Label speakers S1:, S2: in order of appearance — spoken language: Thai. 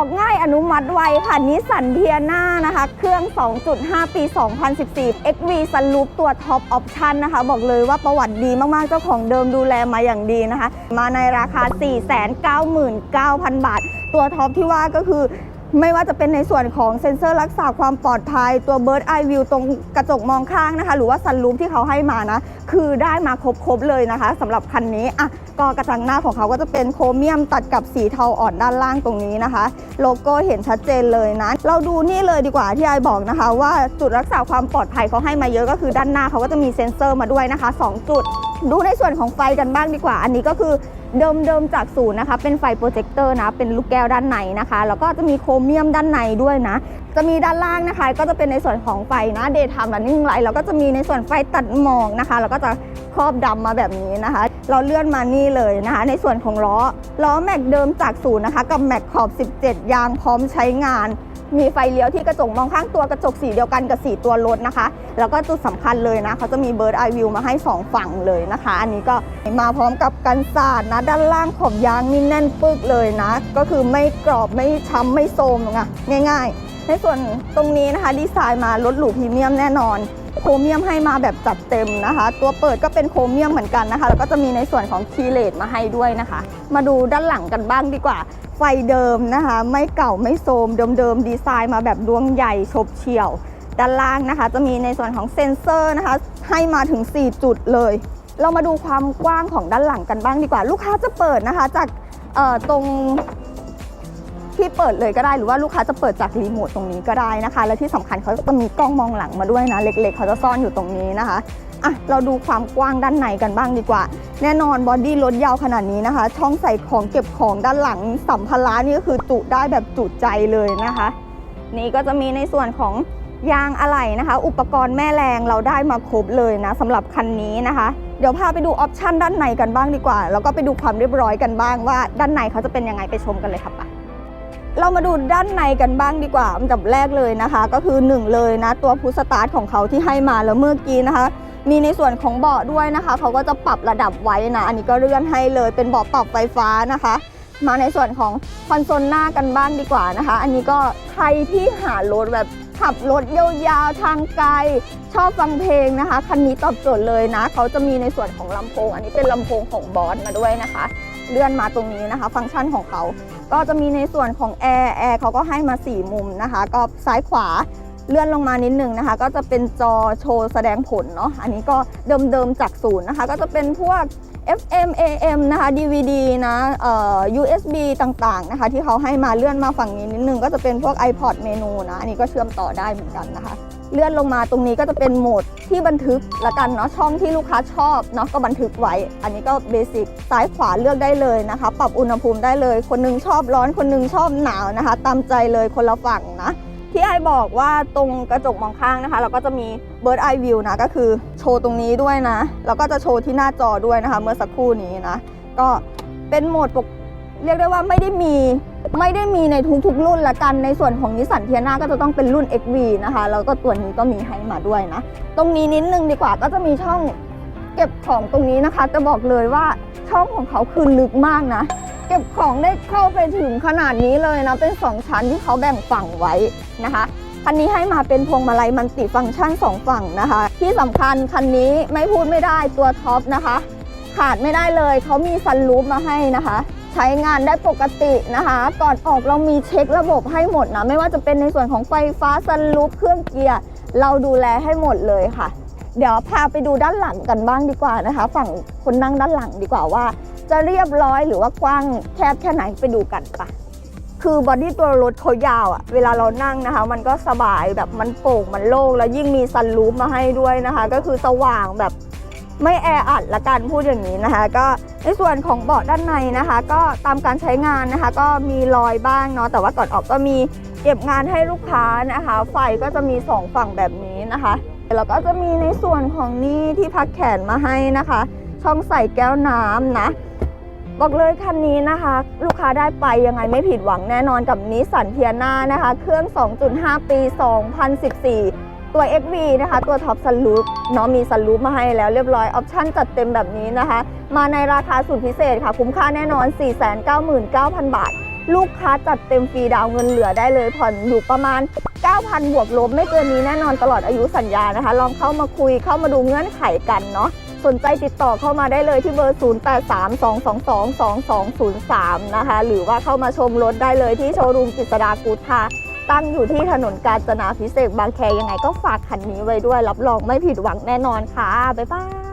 S1: อกง่ายอนุมัติไวค่ะนิสสันเทียนานะคะ เครื่อง 2.5 ปี 2014 XV ซันลูปตัวท็อปออปชันนะคะ บอกเลยว่าประวัติดีมาก ๆ เจ้าของเดิมดูแลมาอย่างดีนะคะ มาในราคา 499,000 บาท ตัวท็อปที่ว่าก็คือ ไม่ว่าจะเป็นในส่วนของเซ็นเซอร์รักษาความปลอดภัย ตัว Bird Eye View ตรงกระจกมองข้างนะคะ หรือว่าซันรูฟที่เขาให้มานะ คือได้มาครบๆเลยนะคะสำหรับคันนี้อะก็กระจังหน้าของเขาก็จะเป็นโครเมียมตัดกับสีเทาอ่อนด้านล่างตรงนี้นะคะ โลโก้เห็นชัดเจนเลยนะ เราดูนี่เลยดีกว่าที่ไอบอกนะคะ ว่าจุดรักษาความปลอดภัยเขาให้มาเยอะก็คือด้านหน้าเขาก็จะมีเซ็นเซอร์มาด้วยนะคะ 2 จุด ดูในส่วนของไฟกันบ้างดีกว่า อันนี้ก็คือ เดิมๆจากศูนย์นะคะ เป็นไฟโปรเจคเตอร์นะ เป็นลูกแก้วด้านในนะคะ แล้วก็จะมีโครเมียมด้านในด้วยนะ จะมีด้านล่างนะคะ ก็จะเป็นในส่วนของไฟนะเดย์ไทม์ running light แล้วก็จะมีในส่วนไฟตัดหมอกนะคะ แล้วก็จะครอบดำมาแบบนี้นะคะ เราเลื่อนมานี่เลยนะคะ ในส่วนของล้อ ล้อแม็กเดิมจากศูนย์นะคะ กับแม็กขอบ 17 ยางพร้อมใช้งาน มีไฟเลี้ยวที่กระจกมองข้างตัวกระจกสีเดียวกันกับสีตัวรถนะคะ แล้วก็จุดสำคัญเลยนะเขาจะมีเบิร์ดไอวิวมาให้ 2 ฝั่งเลยนะคะ อันนี้ก็มาพร้อมกับกันสตร์นะ ด้านล่างขอบยางนี่แน่นปึกเลยนะ ก็คือไม่กรอบไม่ช้ำไม่โทรมนะง่าย ๆ ในส่วนตรงนี้นะคะดีไซน์มารถหรูพรีเมียมแน่นอน โครเมียมให้มาแบบจัดเต็มนะคะ ตัวเปิดก็เป็นโครเมียมเหมือนกันนะคะ แล้วก็จะมีในส่วนของคีเลสมาให้ด้วยนะคะ มาดูด้านหลังกันบ้างดีกว่า ไฟเดิมนะคะ ไม่เก่าไม่โทรมเดิมๆดีไซน์มาแบบดวงใหญ่ชบเฉี่ยว ด้านล่างนะคะ จะมีในส่วนของเซ็นเซอร์นะคะ ให้มาถึง 4 จุดเลย เรามาดูความกว้างของด้านหลังกันบ้างดีกว่า ลูกค้าจะเปิดนะคะ จากตรง ที่เปิดเลยก็ได้หรือว่าลูกค้าจะเปิดจากรีโมทตรงนี้ก็ได้นะคะ และที่สำคัญเขาจะมีกล้องมองหลังมาด้วยนะ เล็ก ๆ เขาจะซ่อนอยู่ตรงนี้นะคะอะเราดูความกว้างด้านในกันบ้างดีกว่า แน่นอนบอดี้รถยาวขนาดนี้นะคะ ช่องใส่ของเก็บของด้านหลังสัมภาระนี่ก็คือจุได้แบบจุใจเลยนะคะ นี่ก็จะมีในส่วนของยางอะไหล่นะคะ อุปกรณ์แม่แรงเราได้มาครบเลยนะสำหรับคันนี้นะคะ เดี๋ยวพาไปดูออปชันด้านในกันบ้างดีกว่า แล้วก็ไปดูความเรียบร้อยกันบ้างว่าด้านในเขาจะเป็นยังไงไปชมกันเลยค่ะปะ เรามาดูด้านในกันบ้างดีกว่าอันดับแรกเลยนะคะ ก็คือ1เลยนะตัวพุชสตาร์ทของเขาที่ให้มาแล้วเมื่อกี้นะคะ มีในส่วนของเบาะด้วยนะคะ เขาก็จะปรับระดับไว้นะ อันนี้ก็เลื่อนให้เลยเป็นเบาะปรับไฟฟ้านะคะ มาในส่วนของคอนโซลหน้ากันบ้างดีกว่านะคะ อันนี้ก็ใครที่หารถแบบขับรถยาวๆทางไกล ชอบฟังเพลงนะคะ คันนี้ตอบโจทย์เลยนะ เขาจะมีในส่วนของลำโพง อันนี้เป็นลำโพงของบอสมาด้วยนะคะ เลื่อนมาตรงนี้นะคะ ฟังก์ชันของเขา ก็จะมีในส่วนของแอร์แอร์เขาก็ให้มา 4 มุมนะคะ ก็ซ้ายขวาเลื่อนลงมานิดนึงนะคะ ก็จะเป็นจอโชว์แสดงผลเนาะอันนี้ก็เดิมๆจากศูนย์นะคะ ก็จะเป็นพวก FM AM นะคะ DVD นะเอ่อ USB ต่างๆนะคะ ที่เขาให้มาเลื่อนมาฝั่งนี้นิดนึงก็จะเป็นพวก iPod เมนูนะอันนี้ก็เชื่อมต่อได้เหมือนกันนะคะ เลื่อนลงมาตรงนี้ก็จะเป็นโหมดที่บันทึกละกันเนาะช่องที่ลูกค้าชอบเนาะก็บันทึกไว้ อันนี้ก็เบสิกซ้ายขวาเลือกได้เลยนะคะ ปรับอุณหภูมิได้เลย คนหนึงชอบร้อนคนหนึงชอบหนาวนะคะ ตามใจเลยคนละฝั่งนะที่ไอบอกว่าตรงกระจกมองข้างนะคะ เราก็จะมี Bird Eye View นะก็คือ ว์ตรงนี้ด้วยนะ แล้วก็จะโชว์ที่หน้าจอด้วยนะคะ เมื่อสักครู่นี้นะ ก็เป็นโหมดปกเรียกได้ว่าไม่ได้มีไม่ได้มีในทุกๆรุ่นละกันในส่วนของนิสสันเทียนาก็จะต้องเป็นรุ่น XV นะคะแล้วก็ตัวนี้ก็มีให้มาด้วยนะ ตรงนี้นิดนึงดีกว่าก็จะมีช่องเก็บของตรงนี้นะคะ จะบอกเลยว่าช่องของเขาคือลึกมากนะ เก็บของได้เข้าไปถึงขนาดนี้เลยนะ เป็น 2 ชั้นที่เขาแบ่งฝั่งไว้นะคะ คันนี้ให้มาเป็นพวงมาลัยมันติฟังก์ชัน 2 ฝั่งนะคะ ที่สำคัญคันนี้ไม่พูดไม่ได้ตัวท็อปนะคะ ขาดไม่ได้เลยเขามีซันรูฟมาให้นะคะ ใช้งานได้ปกตินะคะ ก่อนออกเรามีเช็คระบบให้หมดนะ ไม่ว่าจะเป็นในส่วนของไฟฟ้าซันรูฟเครื่องเกียร์เราดูแลให้หมดเลยค่ะ เดี๋ยวพาไปดูด้านหลังกันบ้างดีกว่านะคะ ฝั่งคนนั่งด้านหลังดีกว่าว่า จะเรียบร้อยหรือว่ากว้างแคบแค่ไหนไปดูกันปะ คือบอดี้ตัวรถเขายาวอะเวลาเรานั่งนะคะ มันก็สบายแบบมันโปร่งมันโล่งแล้วยิ่งมีซันรูฟมาให้ด้วยนะคะ ก็คือสว่างแบบไม่แออัดละกันพูดอย่างนี้นะคะ ก็ในส่วนของเบาะด้านในนะคะ ก็ตามการใช้งานนะคะ ก็มีรอยบ้างเนาะแต่ว่าก่อนออกก็มีเก็บงานให้ลูกค้านะคะ ไฟก็จะมีสองฝั่งแบบนี้นะคะแล้วก็จะมีในส่วนของนี่ที่พักแขนมาให้นะคะ ช่องใส่แก้วน้ำนะ บอกเลยคันนี้นะคะ ลูกค้าได้ไปยังไงไม่ผิดหวังแน่นอนกับนิสสันเทียนานะคะ เครื่อง 2.5 ปี 2014 ตัว XV นะคะ ตัวท็อปซันลูปเนาะมีซันลูปมาให้แล้วเรียบร้อย ออปชั่นจัดเต็มแบบนี้นะคะ มาในราคาสุดพิเศษค่ะ คุ้มค่าแน่นอน 499,000 บาท ลูกค้าจัดเต็มฟรีดาวเงินเหลือได้เลยผ่อนอยู่ประมาณ 9,000 บวกลบไม่เกินนี้แน่นอนตลอดอายุสัญญานะคะ ลองเข้ามาคุยเข้ามาดูเงื่อนไขกันเนาะ สนใจติดต่อเข้ามาได้เลยที่เบอร์ 0832222203 นะคะ หรือว่าเข้ามาชมรถได้เลยที่โชว์รูมกิษดากูดค่ะตั้งอยู่ที่ถนนกาญจนาพิเศษบางแคยังไงก็ฝากคันนี้ไว้ด้วย รับรองไม่ผิดหวังแน่นอนค่ะ บ๊ายบาย